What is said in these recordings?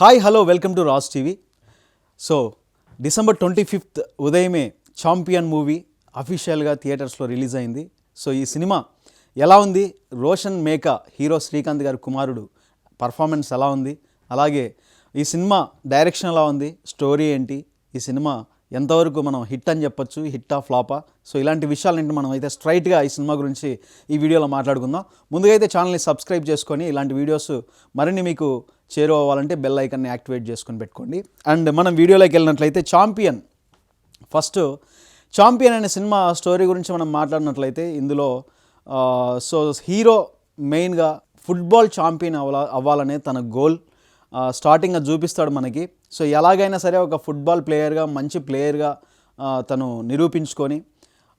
Hi hello welcome to Raj TV. So December twenty fifth ఉదయమే champion movie అఫీషియల్గా థియేటర్స్లో release అయింది. So ఈ సినిమా ఎలా ఉంది? రోషన్ మేకా హీరో శ్రీకాంత్ గారి కుమారుడు పర్ఫార్మెన్స్ ఎలా ఉంది? అలాగే ఈ సినిమా డైరెక్షన్ ఎలా ఉంది? స్టోరీ ఏంటి? ఈ సినిమా ఎంతవరకు మనం హిట్ అని చెప్పొచ్చు? హిట్టా ఫ్లాపా? సో ఇలాంటి విషయాలంటే మనం అయితే స్ట్రైట్గా ఈ సినిమా గురించి ఈ వీడియోలో మాట్లాడుకుందాం. ముందుగా అయితే ఛానల్ని సబ్స్క్రైబ్ చేసుకొని ఇలాంటి వీడియోస్ మరిన్ని మీకు చేరువవ్వాలంటే బెల్ ఐకన్ని యాక్టివేట్ చేసుకొని పెట్టుకోండి. అండ్ మనం వీడియోలోకి వెళ్ళినట్లయితే చాంపియన్ ఫస్ట్ చాంపియన్ అనే సినిమా స్టోరీ గురించి మనం మాట్లాడినట్లయితే ఇందులో సో హీరో మెయిన్గా ఫుట్బాల్ ఛాంపియన్ అవ్వాల అవ్వాలనే తన గోల్ స్టార్టింగ్గా చూపిస్తాడు మనకి. సో ఎలాగైనా సరే ఒక ఫుట్బాల్ ప్లేయర్గా మంచి ప్లేయర్గా తను నిరూపించుకొని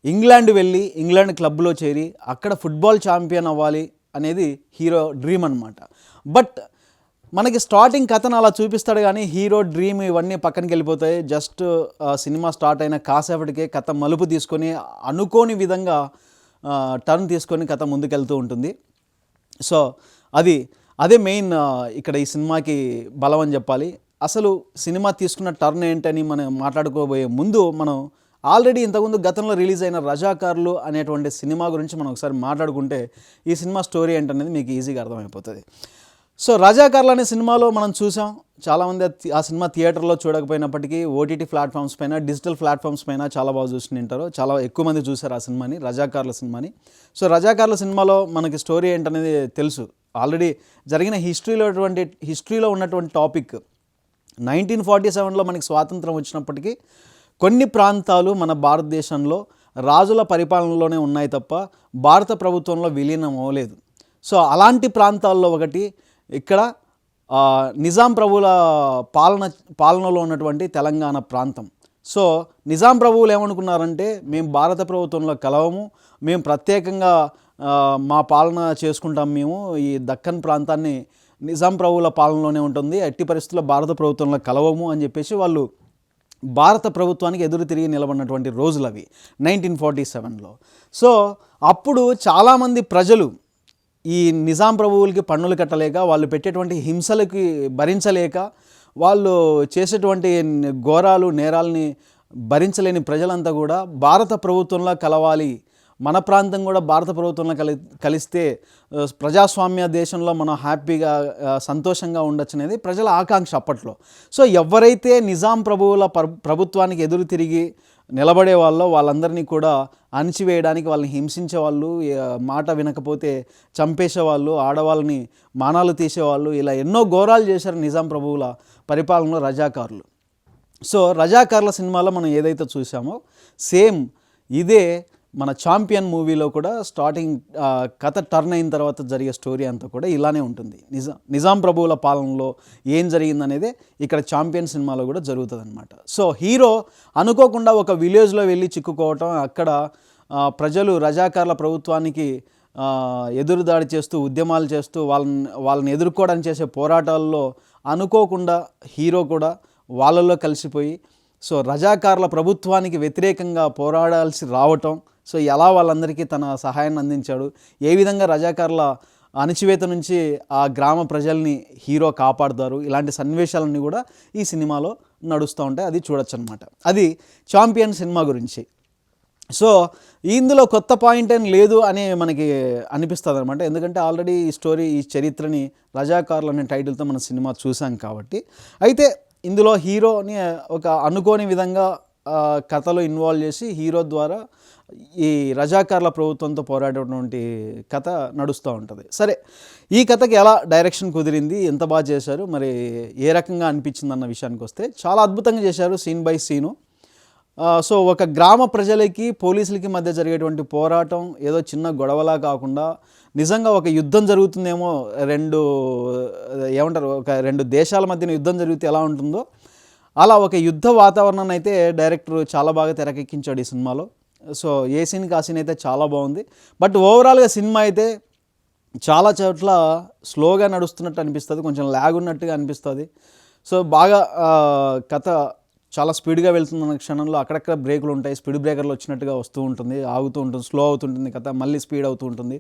ఇంగ్లాండ్ వెళ్ళి ఇంగ్లాండ్ క్లబ్లో చేరి అక్కడ ఫుట్బాల్ ఛాంపియన్ అవ్వాలి అనేది హీరో డ్రీమ్ అనమాట బట్ మనకి స్టార్టింగ్ కథను అలా చూపిస్తాడు కానీ హీరో డ్రీమ్ ఇవన్నీ పక్కనకి వెళ్ళిపోతాయి. జస్ట్ సినిమా స్టార్ట్ అయిన కాసేపటికే కథ మలుపు తీసుకొని అనుకోని విధంగా టర్న్ తీసుకొని కథ ముందుకెళ్తూ ఉంటుంది. సో అది అదే మెయిన్ ఇక్కడ ఈ సినిమాకి బలం అని చెప్పాలి. అసలు సినిమా తీసుకున్న టర్న్ ఏంటని మనం మాట్లాడుకోబోయే ముందు మనం ఆల్రెడీ ఇంతకుముందు గతంలో రిలీజ్ అయిన రజాకారులు అనేటువంటి సినిమా గురించి మనం ఒకసారి మాట్లాడుకుంటే ఈ సినిమా స్టోరీ ఏంటనేది మీకు ఈజీగా అర్థమైపోతుంది. సో రజాకార్లు అనే సినిమాలో మనం చూసాం. చాలామంది ఆ ఆ సినిమా థియేటర్లో చూడకపోయినప్పటికీ ఓటీటీ ప్లాట్ఫామ్స్ పైన డిజిటల్ ప్లాట్ఫామ్స్ పైన చాలా బాగా చూసి ఉంటారు చాలా ఎక్కువ మంది చూశారు ఆ సినిమాని రజాకార్ల సినిమాని. సో రజాకార్ల సినిమాలో మనకి స్టోరీ ఏంటనేది తెలుసు. ఆల్రెడీ జరిగిన హిస్టరీలో అటువంటి హిస్టరీలో ఉన్నటువంటి టాపిక్ నైన్టీన్ ఫార్టీ సెవెన్లో మనకి స్వాతంత్రం వచ్చినప్పటికీ కొన్ని ప్రాంతాలు మన భారతదేశంలో రాజుల పరిపాలనలోనే ఉన్నాయి తప్ప భారత ప్రభుత్వంలో విలీనం అవ్వలేదు. సో అలాంటి ప్రాంతాల్లో ఒకటి ఇక్కడ నిజాం ప్రభువుల పాలన పాలనలో ఉన్నటువంటి తెలంగాణ ప్రాంతం. సో నిజాం ప్రభువులు ఏమనుకున్నారంటే మేము భారత ప్రభుత్వంలో కలవము మేము ప్రత్యేకంగా మా పాలన చేసుకుంటాం మేము ఈ దక్కన్ ప్రాంతాన్ని నిజాం ప్రభువుల పాలనలోనే ఉంటుంది ఎట్టి పరిస్థితుల్లో భారత ప్రభుత్వంలో కలవము అని చెప్పేసి వాళ్ళు భారత ప్రభుత్వానికి ఎదురు తిరిగి నిలబడినటువంటి రోజులు అవి నైన్టీన్ ఫార్టీ సెవెన్లో. సో అప్పుడు చాలామంది ప్రజలు ఈ నిజాం ప్రభువులకి పన్నులు కట్టలేక వాళ్ళు పెట్టేటువంటి హింసలకి భరించలేక వాళ్ళు చేసేటువంటి ఘోరాలు నేరాలని భరించలేని ప్రజలంతా కూడా భారత ప్రభుత్వంలో కలవాలి. మన ప్రాంతం కూడా భారత ప్రభుత్వంలో కలి కలిస్తే ప్రజాస్వామ్య దేశంలో మనం హ్యాపీగా సంతోషంగా ఉండొచ్చు అనేది ప్రజల ఆకాంక్ష అప్పట్లో. సో ఎవరైతే నిజాం ప్రభువుల ప్రభుత్వానికి ఎదురు తిరిగి నిలబడే వాళ్ళో వాళ్ళందరినీ కూడా అణిచివేయడానికి వాళ్ళని హింసించే వాళ్ళు మాట వినకపోతే చంపేసేవాళ్ళు ఆడవాళ్ళని మానాలు తీసేవాళ్ళు ఇలా ఎన్నో ఘోరాలు చేశారు నిజాం ప్రభువుల పరిపాలనలో రజాకారులు. సో రజాకార్ల సినిమాలో మనం ఏదైతే చూసామో సేమ్ ఇదే మన చాంపియన్ మూవీలో కూడా స్టార్టింగ్ కథ టర్న్ అయిన తర్వాత జరిగే స్టోరీ అంతా కూడా ఇలానే ఉంటుంది. నిజాం నిజాం ప్రభువుల పాలనలో ఏం జరిగిందనేదే ఇక్కడ ఛాంపియన్ సినిమాలో కూడా జరుగుతుంది అనమాట సో హీరో అనుకోకుండా ఒక విలేజ్లో వెళ్ళి చిక్కుకోవటం అక్కడ ప్రజలు రజాకార్ల ప్రభుత్వానికి ఎదురుదాడి చేస్తూ ఉద్యమాలు చేస్తూ వాళ్ళని వాళ్ళని ఎదుర్కోవడానికి చేసే పోరాటాల్లో అనుకోకుండా హీరో కూడా వాళ్ళల్లో కలిసిపోయి సో రజాకార్ల ప్రభుత్వానికి వ్యతిరేకంగా పోరాడాల్సి రావటం సో ఎలా వాళ్ళందరికీ తన సహాయాన్ని అందించాడు? ఏ విధంగా రజాకార్ల అణచివేత నుంచి ఆ గ్రామ ప్రజల్ని హీరో కాపాడుతారు? ఇలాంటి సన్నివేశాలన్నీ కూడా ఈ సినిమాలో నడుస్తూ ఉంటాయి అది చూడొచ్చు అనమాట అది చాంపియన్ సినిమా గురించి. సో ఇందులో కొత్త పాయింట్ ఏం లేదు అని మనకి అనిపిస్తుంది అనమాట ఎందుకంటే ఆల్రెడీ ఈ స్టోరీ ఈ చరిత్రని రజాకారులు అనే టైటిల్తో మన సినిమా చూసాం కాబట్టి. అయితే ఇందులో హీరోని ఒక అనుకోని విధంగా కథలో ఇన్వాల్వ్ చేసి హీరో ద్వారా ఈ రజాకార్ల ప్రభుత్వంతో పోరాడేటువంటి కథ నడుస్తూ ఉంటుంది. సరే ఈ కథకి ఎలా డైరెక్షన్ కుదిరింది? ఎంత బాగా చేశారు? మరి ఏ రకంగా అనిపించింది అన్న విషయానికి వస్తే చాలా అద్భుతంగా చేశారు సీన్ బై సీను సో ఒక గ్రామ ప్రజలకి పోలీసులకి మధ్య జరిగేటువంటి పోరాటం ఏదో చిన్న గొడవలా కాకుండా నిజంగా ఒక యుద్ధం జరుగుతుందేమో రెండు ఏమంటారు? ఒక రెండు దేశాల మధ్యన యుద్ధం జరిగితే ఎలా ఉంటుందో అలా ఒక యుద్ధ వాతావరణాన్ని అయితే డైరెక్టర్ చాలా బాగా తెరకెక్కించాడు ఈ సినిమాలో. సో ఏ సీన్కి ఆ సీన్ అయితే చాలా బాగుంది. బట్ ఓవరాల్గా సినిమా అయితే చాలా చోట్ల స్లోగా నడుస్తున్నట్టు అనిపిస్తుంది. కొంచెం ల్యాగ్ ఉన్నట్టుగా అనిపిస్తుంది. సో బాగా కథ చాలా స్పీడ్గా వెళ్తున్న క్షణంలో అక్కడక్కడ బ్రేకులు ఉంటాయి. స్పీడ్ బ్రేకర్లు వచ్చినట్టుగా వస్తూ ఉంటుంది ఆగుతూ ఉంటుంది స్లో అవుతుంటుంది కథ మళ్ళీ స్పీడ్ అవుతూ ఉంటుంది.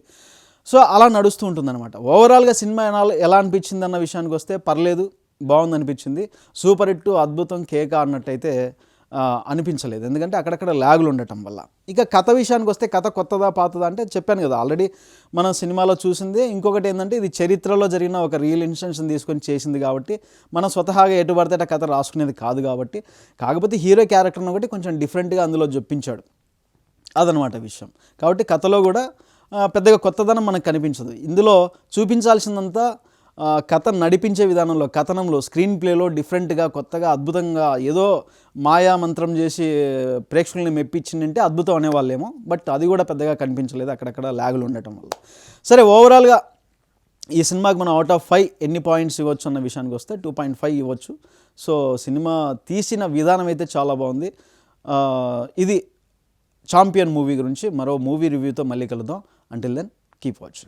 సో అలా నడుస్తూ ఉంటుంది అనమాట ఓవరాల్గా సినిమా ఎలా ఎలా అనిపించింది అన్న విషయానికి వస్తే పర్లేదు. బాగుంది అనిపించింది సూపర్ హిట్ అద్భుతం కేక అన్నట్టయితే అనిపించలేదు. ఎందుకంటే అక్కడక్కడ ల్యాగులు ఉండటం వల్ల. ఇక కథ విషయానికి వస్తే కథ కొత్తదా పాతదా అంటే చెప్పాను కదా. ఆల్రెడీ మనం సినిమాలో చూసింది. ఇంకొకటి ఏంటంటే ఇది చరిత్రలో జరిగిన ఒక రియల్ ఇన్సిడెంట్స్ని తీసుకొని చేసింది కాబట్టి మనం స్వతహాగా ఎటు పడితే కథ రాసుకునేది కాదు కాబట్టి. కాకపోతే హీరో క్యారెక్టర్ని ఒకటి కొంచెం డిఫరెంట్గా అందులో జొప్పించాడు. అదనమాట విషయం. కాబట్టి కథలో కూడా పెద్దగా కొత్తదనం మనకు కనిపించదు. ఇందులో చూపించాల్సిందంతా కథ నడిపించే విధానంలో కథనంలో స్క్రీన్ ప్లేలో డిఫరెంట్గా కొత్తగా అద్భుతంగా ఏదో మాయా మంత్రం చేసి ప్రేక్షకుల్ని మెప్పించిందంటే అద్భుతం అనేవాళ్ళేమో. బట్ అది కూడా పెద్దగా కనిపించలేదు అక్కడక్కడ ల్యాగులు ఉండటం వల్ల. సరే ఓవరాల్గా ఈ సినిమాకి మనం అవుట్ ఆఫ్ ఫైవ్ ఎన్ని పాయింట్స్ ఇవ్వచ్చు అన్న విషయానికి వస్తే టూ పాయింట్ ఫైవ్ ఇవ్వచ్చు. సో సినిమా తీసిన విధానం అయితే చాలా బాగుంది. ఇది ఛాంపియన్ మూవీ గురించి మరో మూవీ రివ్యూతో మళ్ళీ కలుద్దాం. Until then keep watching